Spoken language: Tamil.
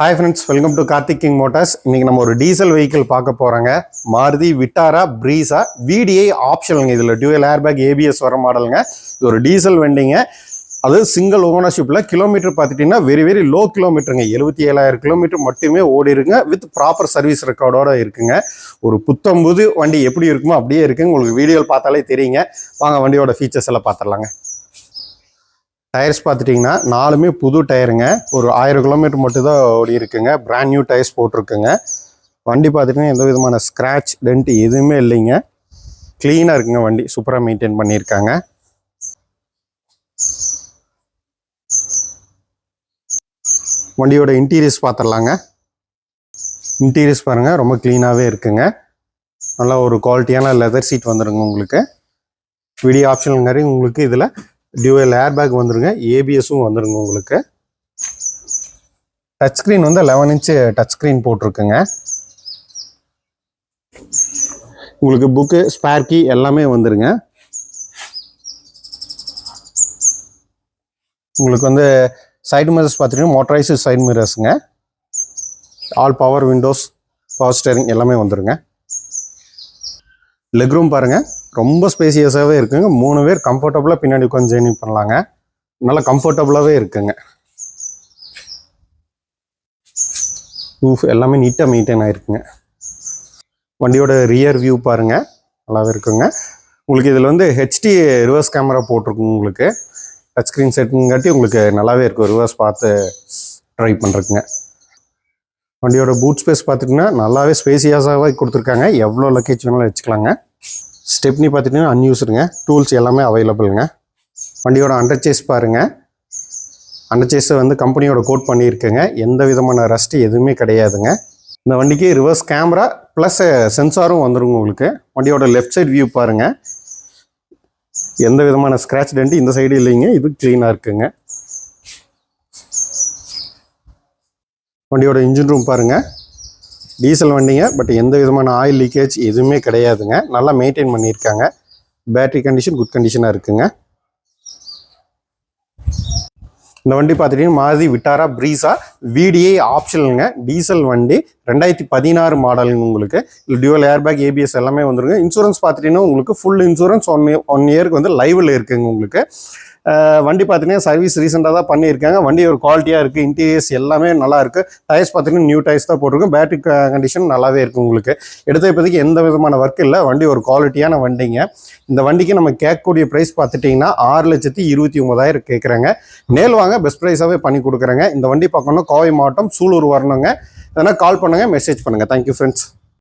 Hi friends welcome to Karthik king motors இன்றைக்கி நம்ம ஒரு டீசல் வெஹிக்கிள் பார்க்க போகிறோங்க மாருதி விட்டாரா ப்ரீஸா விடிஐ ஆப்ஷனுங்க இதில் டியூஎல் ஏர்பேக் ஏபிஎஸ் வர மாடலுங்க இது ஒரு டீசல் வெண்டிங்க. அது சிங்கிள் ஓனர்ஷிப்பில் கிலோமீட்டர் பார்த்துட்டிங்கன்னா வெரி வெரி லோ கிலோமீட்டருங்க எழுபத்தி ஏழாயிரம் கிலோமீட்டர் மட்டுமே ஓடி இருக்குங்க. வித் ப்ராப்பர் சர்வீஸ் ரெக்கார்டோட இருக்குங்க. ஒரு புத்தம்புது வண்டி எப்படி இருக்குமோ அப்படியே இருக்குங்க. உங்களுக்கு வீடியோ பார்த்தாலே தெரியுங்க. வாங்க வண்டியோட ஃபீச்சர்ஸ் எல்லாம் பார்த்துடலாங்க. டயர்ஸ் பார்த்துட்டிங்கன்னா நாலுமே புது டயருங்க ஒரு ஆயிரம் கிலோமீட்டர் மட்டும்தான் ஓடி இருக்குங்க. பிராண்ட் நியூ டயர்ஸ் போட்டிருக்குங்க. வண்டி பார்த்துட்டிங்கன்னா எந்த விதமான ஸ்க்ராட்ச் டென்ட் எதுவுமே இல்லைங்க. க்ளீனாக இருக்குங்க வண்டி. சூப்பராக மெயின்டைன் பண்ணியிருக்காங்க. வண்டியோட இன்டீரியர்ஸ் பார்த்துடலாங்க. இன்டீரியர்ஸ் பாருங்கள் ரொம்ப க்ளீனாகவே இருக்குங்க. நல்லா ஒரு குவாலிட்டியான லெதர் சீட் வந்துடுங்க உங்களுக்கு. வீடியோ ஆப்ஷனுங்காரி உங்களுக்கு இதில் டியூஎல் ஏர்பேக் வந்துருங்க. ஏபிஎஸும் வந்துருங்க உங்களுக்கு. டச் ஸ்க்ரீன் வந்து லெவன் இன்ச்சு டச் ஸ்க்ரீன் போட்டிருக்குங்க. உங்களுக்கு புக்கு ஸ்பேர் கீ எல்லாமே வந்துருங்க. உங்களுக்கு வந்து சைடு மிரர்ஸ் பார்த்தீங்கன்னா motorised side மிரர்ஸுங்க all power windows power steering எல்லாமே வந்துருங்க. லெக் ரூம் பாருங்கள் ரொம்ப ஸ்பேசியஸாகவே இருக்குங்க. மூணு பேர் கம்ஃபர்டபுளாக பின்னாடி உட்காந்து ஜேர்னி பண்ணலாங்க. நல்லா கம்ஃபர்டபுளாகவே இருக்குங்க. ரூஃப் எல்லாமே நீட்டாக மெயின்டைன் ஆகிருக்குங்க வண்டியோட ரியர் வியூ பாருங்க. நல்லாவே இருக்குங்க. உங்களுக்கு இதில் வந்து ஹெச்டி ரிவர்ஸ் கேமரா போட்டிருக்குங்க உங்களுக்கு. டச் ஸ்க்ரீன் செட்டுங்காட்டி உங்களுக்கு நல்லாவே இருக்கும். ரிவர்ஸ் பார்த்து ட்ரை பண்ணுறதுக்குங்க வண்டியோட பூட் ஸ்பேஸ் பார்த்துட்டிங்கன்னா நல்லாவே ஸ்பேசியஸாகவே கொடுத்துருக்காங்க. எவ்வளோ லக்கேஜ் வேணாலும் வச்சுக்கலாங்க. ஸ்டெப்னி பார்த்துட்டிங்கன்னா அன்யூஸ்டுங்க டூல்ஸ் எல்லாமே அவைலபிளுங்க வண்டியோட அண்டர் சேஸ் பாருங்கள் அண்டர் சேஸை வந்து கம்பெனியோட கோட் பண்ணியிருக்குங்க. எந்த விதமான ரஸ்ட் எதுவுமே கிடையாதுங்க. இந்த வண்டிக்கு ரிவர்ஸ் கேமரா ப்ளஸ் சென்சாரும் வந்துருங்க உங்களுக்கு. வண்டியோட லெஃப்ட் சைடு வியூ பாருங்கள் எந்த விதமான ஸ்க்ராட்ச் டென்ட் இந்த சைடு இல்லைங்க. இது க்ளீனாக இருக்குங்க. வண்டியோட இன்ஜின் ரூம் பாருங்க. டீசல் வண்டிங்க பட் எந்த விதமான ஆயில் லீக்கேஜ் எதுவுமே கிடையாதுங்க. நல்லா மெயின்டைன் பண்ணியிருக்காங்க. பேட்டரி கண்டிஷன் குட் கண்டிஷனாக இருக்குங்க. இந்த வண்டி பார்த்துட்டிங்கன்னா மாருதி விட்டாரா ப்ரீஸா விடிஐ ஆப்ஷனுங்க டீசல் வண்டி ரெண்டாயிரத்தி பதினாறு மாடலுங்க உங்களுக்கு. டியூவல் ஏர்பேக் ஏபிஎஸ் எல்லாமே வந்துருங்க. இன்சூரன்ஸ் பார்த்துட்டிங்கன்னா உங்களுக்கு ஃபுல் இன்சூரன்ஸ் ஒன் ஒன் இயருக்கு வந்து லைவில் இருக்குங்க உங்களுக்கு. வண்டி பார்த்தீங்கன்னா சர்வீஸ் ரீசெண்டாக தான் பண்ணியிருக்காங்க. வண்டி ஒரு குவாலிட்டியாக இருக்குது இன்டீரியர்ஸ் எல்லாமே நல்லா இருக்குது டயர்ஸ் பார்த்தீங்கன்னா நியூ டயர்ஸ் தான் போட்டிருக்கும். பேட்டரி கண்டிஷன் நல்லாவே இருக்குது உங்களுக்கு. எடுத்த இப்போதைக்கு எந்த விதமான ஒர்க் இல்லை. வண்டி ஒரு குவாலிட்டியான வண்டிங்க. இந்த வண்டிக்கு நம்ம கேட்கக்கூடிய ப்ரைஸ் பார்த்துட்டிங்கன்னா ஆறு லட்சத்தி இருபத்தி ஒன்பதாயிரம் கேட்குறாங்க நேல் வாங்க பெஸ்ட் ப்ரைஸாகவே பண்ணி கொடுக்குறேங்க. இந்த வண்டி பார்க்கணும் கோவை மாவட்டம் சூலூர் வரணுங்க. எதனா கால் பண்ணுங்கள் மெசேஜ் பண்ணுங்கள் தேங்க்யூ ஃப்ரெண்ட்ஸ்